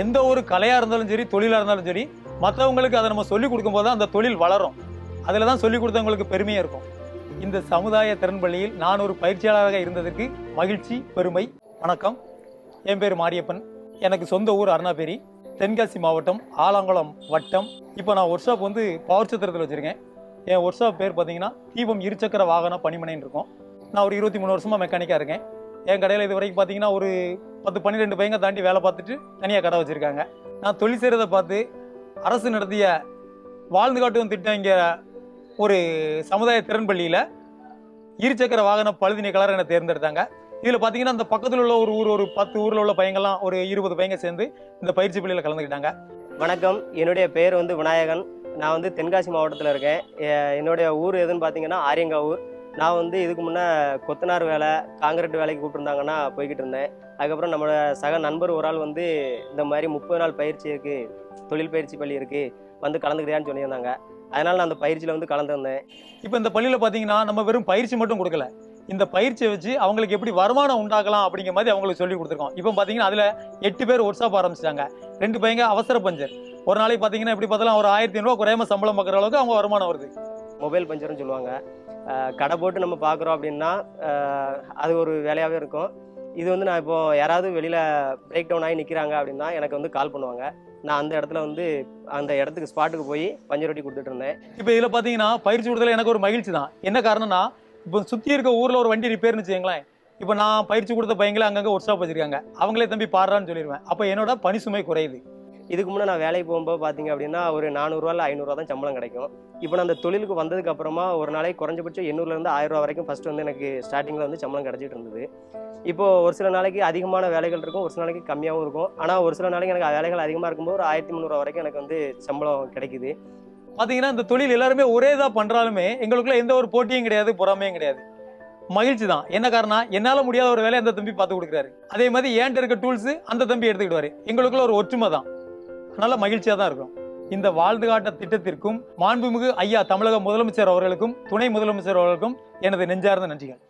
எந்த ஒரு கலையாக இருந்தாலும் சரி தொழிலாக இருந்தாலும் சரி மற்றவங்களுக்கு அதை நம்ம சொல்லிக் கொடுக்கும்போது தான் அந்த தொழில் வளரும். அதில் தான் சொல்லிக் கொடுத்தவங்களுக்கு பெருமையாக இருக்கும். இந்த சமுதாய திறன் பள்ளியில் நான் ஒரு பயிற்சியாளராக இருந்ததற்கு மகிழ்ச்சி பெருமை வணக்கம். என் பேர் மாரியப்பன். எனக்கு சொந்த ஊர் அருணாபேரி. தென்காசி மாவட்டம் ஆலங்குளம் வட்டம். இப்போ நான் ஒர்க் ஷாப் வந்து பவர் சத்திரத்தில் வச்சுருக்கேன். என் ஒர்க் ஷாப் பேர் பார்த்தீங்கன்னா தீபம் இருசக்கர வாகன பணிமனைன்னு இருக்கும். நான் ஒரு இருபத்தி மூணு வருஷமாக மெக்கானிக்காக இருக்கேன். என் கடையில் இது வரைக்கும் பார்த்தீங்கன்னா ஒரு பத்து பன்னிரெண்டு பையங்க தாண்டி வேலை பார்த்துட்டு தனியாக கடை வச்சுருக்காங்க. நான் தொழில் செய்கிறத பார்த்து அரசு நடத்திய வாழ்ந்து காட்டும் திட்டம் இங்கே ஒரு சமுதாய திறன் பள்ளியில் இருசக்கர வாகன பழுதினை கலர் என்னை தேர்ந்தெடுத்தாங்க. இதில் பார்த்தீங்கன்னா அந்த பக்கத்தில் உள்ள ஒரு ஊர் ஒரு பத்து ஊரில் உள்ள பையங்கள்லாம் ஒரு இருபது பையங்க சேர்ந்து இந்த பயிற்சி பள்ளியில் கலந்துக்கிட்டாங்க. வணக்கம். என்னுடைய பேர் வந்து விநாயகன். நான் வந்து தென்காசி மாவட்டத்தில் இருக்கேன். என்னுடைய ஊர் எதுன்னு பார்த்தீங்கன்னா ஆரியங்காவூர். நான் வந்து இதுக்கு முன்னே கொத்தனார் வேலை காங்கிரீட் வேலைக்கு கூப்பிட்டுருந்தாங்கன்னா போய்கிட்டு இருந்தேன். அதுக்கப்புறம் நம்மளோட சக நண்பர் ஒரு ஆள் வந்து இந்த மாதிரி முப்பது நாள் பயிற்சி இருக்குது தொழில் பயிற்சி பள்ளி இருக்குது வந்து கலந்துக்கிறியான்னு சொல்லியிருந்தாங்க. அதனால் நான் அந்த பயிற்சியில் வந்து கலந்துருந்தேன். இப்போ இந்த பள்ளியில் பார்த்தீங்கன்னா நம்ம வெறும் பயிற்சி மட்டும் கொடுக்கல. இந்த பயிற்சியை வச்சு அவங்களுக்கு எப்படி வருமானம் உண்டாக்கலாம் அப்படிங்கிற மாதிரி அவங்களுக்கு சொல்லி கொடுத்துருக்கோம். இப்போ பார்த்தீங்கன்னா அதில் எட்டு பேர் ஒர்க் ஷாப் ஆரம்பிச்சிட்டாங்க. ரெண்டு பையங்க அவசர பஞ்சர். ஒரு நாளைக்கு பார்த்தீங்கன்னா எப்படி பார்த்தாலும் ஒரு ஆயிரத்தி ஐநூறுவா குறையாம சம்பளம் பார்க்குற அளவுக்கு அவங்க வருமானம் வருது. மொபைல் பஞ்சர்னு சொல்லுவாங்க. கடை போட்டு நம்ம பார்க்குறோம் அப்படின்னா அது ஒரு வேலையாகவே இருக்கும். இது வந்து நான் இப்போ யாராவது வெளியில் பிரேக் டவுன் ஆகி நிற்கிறாங்க அப்படின்னா எனக்கு வந்து கால் பண்ணுவாங்க. நான் அந்த இடத்துல வந்து அந்த இடத்துக்கு ஸ்பாட்டுக்கு போய் பஞ்சர் ஒட்டி கொடுத்துட்டு இருந்தேன். இப்போ இதில் பார்த்தீங்கன்னா பயிற்சி கொடுத்தல எனக்கு ஒரு மகிழ்ச்சி தான். என்ன காரணம்னா இப்போ சுற்றி இருக்க ஊரில் ஒரு வண்டி ரிப்பேர்னு வச்சுங்களேன் இப்போ நான் பயிற்சி கொடுத்த பையங்களே அங்கங்கே ஒர்க் ஷாப் வச்சுருக்காங்க. அவங்களே தம்பி பாடுறான்னு சொல்லிடுவேன் அப்போ என்னோட பணி சுமை குறையுது. இதுக்கு முன்னே நான் வேலைக்கு போகும்போது பார்த்தீங்க அப்படின்னா ஒரு நானூறுரூவா இல்லை ஐநூறுரூவா தான் சம்பளம் கிடைக்கும். இப்போ நான் அந்த தொழிலுக்கு வந்ததுக்கு அப்புறமா ஒரு நாளைக்கு குறைஞ்சபட்சம் எண்ணூறுலேருந்து ஆயிரம் ரூபா வரைக்கும் ஃபஸ்ட்டு வந்து எனக்கு ஸ்டார்டிங்கில் வந்து சம்பளம் கிடச்சிட்டு இருந்தது. இப்போது ஒரு சில நாளைக்கு அதிகமான வேலைகள் இருக்கும் ஒரு சில நாளைக்கு கம்மியாகவும் இருக்கும். ஆனால் ஒரு சில நாளைக்கு எனக்கு வேலைகள் அதிகமாக இருக்கும்போது ஒரு ஆயிரத்தி முந்நூறுவா வரைக்கும் எனக்கு வந்து சம்பளம் கிடைக்குது. பார்த்தீங்கன்னா இந்த தொழில் எல்லாருமே ஒரே இதாக பண்ணுறாலுமே எங்களுக்குள்ள எந்த ஒரு போட்டியும் கிடையாது பொறாமையும் கிடையாது. மகிழ்ச்சி தான். என்ன காரணம் என்னால் முடியாத ஒரு வேலையை அந்த தம்பி பார்த்து கொடுக்குறாரு. அதே மாதிரி ஏன்ட்டு இருக்க டூல்ஸு அந்த தம்பி எடுத்துக்கிடுவார். எங்களுக்குள்ள ஒரு ஒற்றுமை தான். அதனால மகிழ்ச்சியாக தான் இருக்கும். இந்த வாழ்ந்து காட்ட திட்டத்திற்கும் மாண்புமிகு ஐயா தமிழக முதலமைச்சர் அவர்களுக்கும் துணை முதலமைச்சர் அவர்களுக்கும் எனது நெஞ்சார்ந்த நன்றிகள்.